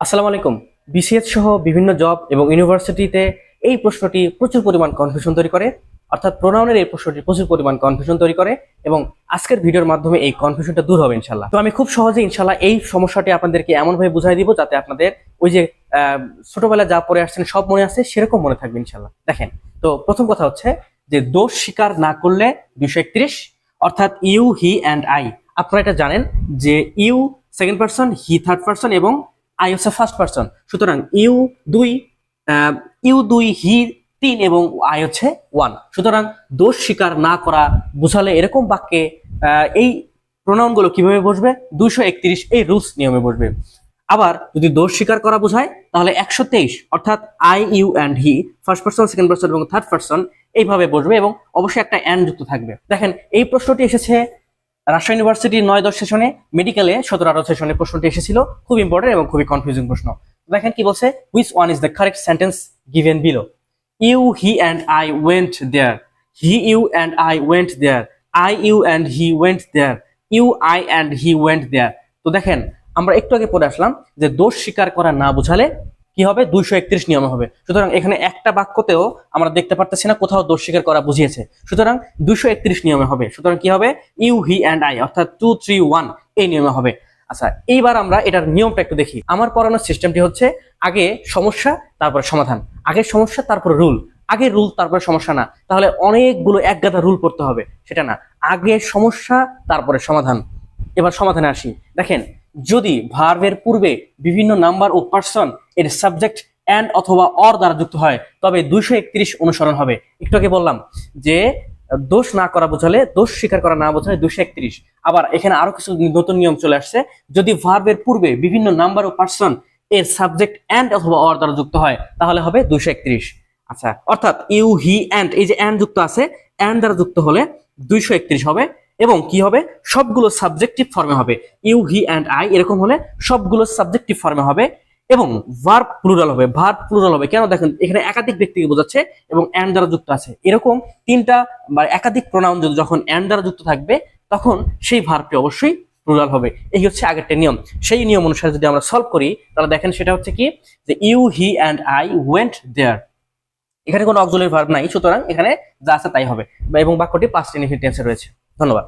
আসসালামু আলাইকুম। বিসিএস সহ বিভিন্ন জব এবং ইউনিভার্সিটিতে এই প্রশ্নটি প্রচুর পরিমাণ কনফিউশন তৈরি করে, অর্থাৎ প্রোনাউনের এই প্রশ্নটি প্রচুর পরিমাণ কনফিউশন তৈরি করে এবং আজকের ভিডিওর মাধ্যমে এই কনফিউশনটা দূর হবে ইনশাল্লাহ তো আমি খুব সহজে ইনশাল্লাহ এই সমস্যাটি আপনাদেরকে এমনভাবে বুঝাই দিব যাতে আপনাদের ওই যে ছোটবেলায় যা পড়ে আসছেন সব মনে আছে সেরকম মনে থাকবে ইনশাল্লাহ দেখেন, তো প্রথম কথা হচ্ছে যে দোষ স্বীকার না করলে দুশো একত্রিশ, অর্থাৎ ইউ, হি, অ্যান্ড আই। আপনারা এটা জানেন যে you, second person, he, third person এবং আই হচ্ছে ফার্স্ট পার্সন সুতরাং ইউ দুই ইউ দুই, হি তিন এবং আই হচ্ছে ওয়ান সুতরাং দোষ স্বীকার না করা বুঝালে এরকম বাক্যে এই প্রোনাউনগুলো কীভাবে বসবে? দুইশো একত্রিশ এই রুলস নিয়মে বসবে। আবার যদি দোষ স্বীকার করা বোঝায়, তাহলে একশো তেইশ, অর্থাৎ I, you and he first person second person এবং থার্ড পার্সন এইভাবে বসবে এবং অবশ্যই একটা অ্যান্ড যুক্ত থাকবে। দেখেন, এই প্রশ্নটি এসেছে রাজশাহী ইউনিভার্সিটির নয় দশ সেশনে মেডিকেলে সতেরো আঠারো সেশনে প্রশ্নটি এসেছিল। খুব ইম্পর্টেন্ট এবং খুবই কনফিউজিং প্রশ্ন। দেখেন কি বলছে? Which one is the correct sentence given below you he and I went there he you and I went there I you and he went there you I and he went there তো দেখেন, আমরা একটু আগে পড়ে আসলাম যে দোষ স্বীকার করা না বোঝালে কি হবে? দুইশো একত্রিশ নিয়ম হবে। সুতরাং এখানে একটা বাক্যতেও আমরা দেখতে পারতেছি না, কোথাও দোষ স্বীকার করা বুঝিয়েছে। সুতরাং দুইশো একত্রিশ নিয়মে হবে। সুতরাং কি হবে? ইউ, হি, অ্যান্ড আই, অর্থাৎ টু, থ্রি, ওয়ান, এই নিয়মে হবে। আচ্ছা এইবার আমরা এটার নিয়মটা একটু দেখি। আমার পড়ানোর সিস্টেমটি হচ্ছে আগে সমস্যা, তারপরে সমাধান। আগে সমস্যা, তারপরে রুল। আগে রুল, তারপরে সমস্যা না। তাহলে অনেকগুলো এক গাদা রুল পড়তে হবে। সেটা না। আগে সমস্যা, তারপরে সমাধান। এবার সমাধানে আসি। দেখেন যদি ভার্বের পূর্বে বিভিন্ন নাম্বার ও পার্সন এর সাবজেক্ট অ্যান্ড অথবা অর দ্বারা যুক্ত হয়, তবে দুইশো একত্রিশ অনুসরণ হবে। একটু আগে বললাম যে, দোষ না করা বোঝালে, দোষ স্বীকার করা না বোঝালে দুইশো একত্রিশ। আবার এখানে আরও কিছু নতুন নিয়ম চলে আসছে। যদি ভার্বের পূর্বে বিভিন্ন নাম্বার ও পার্সন এর সাবজেক্ট অ্যান্ড অথবা অর দ্বারা যুক্ত হয়, তাহলে হবে দুইশো একত্রিশ। আচ্ছা অর্থাৎ ইউ হি অ্যান্ড এই যে অ্যান্ড যুক্ত আছে অ্যান্ড দ্বারা যুক্ত হলে দুইশো একত্রিশ হবে। এবং কি হবে? সবগুলো সাবজেক্টিভ ফর্মে হবে। ইউ, হি, অ্যান্ড আই এরকম হলে সবগুলো সাবজেক্টিভ ফর্মে হবে এবং ভার্ব প্লুরাল হবে। ভার্ব প্লুরাল হবে। কেন? দেখেন, এখানে একাধিক ব্যক্তিকে বোঝাচ্ছে এবং অ্যান্ড দ্বারা যুক্ত আছে। এরকম তিনটা বা একাধিক প্রোনাউন যখন অ্যান্ড দ্বারা যুক্ত থাকবে, তখন সেই ভার্বটি অবশ্যই প্লুরাল হবে। এই হচ্ছে আগেরটা নিয়ম। সেই নিয়ম অনুসারে যদি আমরা সলভ করি, তাহলে দেখেন সেটা হচ্ছে কি? যে you, he, and I went there এখানে কোনো অক্সুলারি ভার্ব নাই, সুতরাং এখানে যা আছে তাই হবে। এবং বাক্যটি পাঁচটি ইনফিনিট টেন্সে রয়েছে। ধন্যবাদ।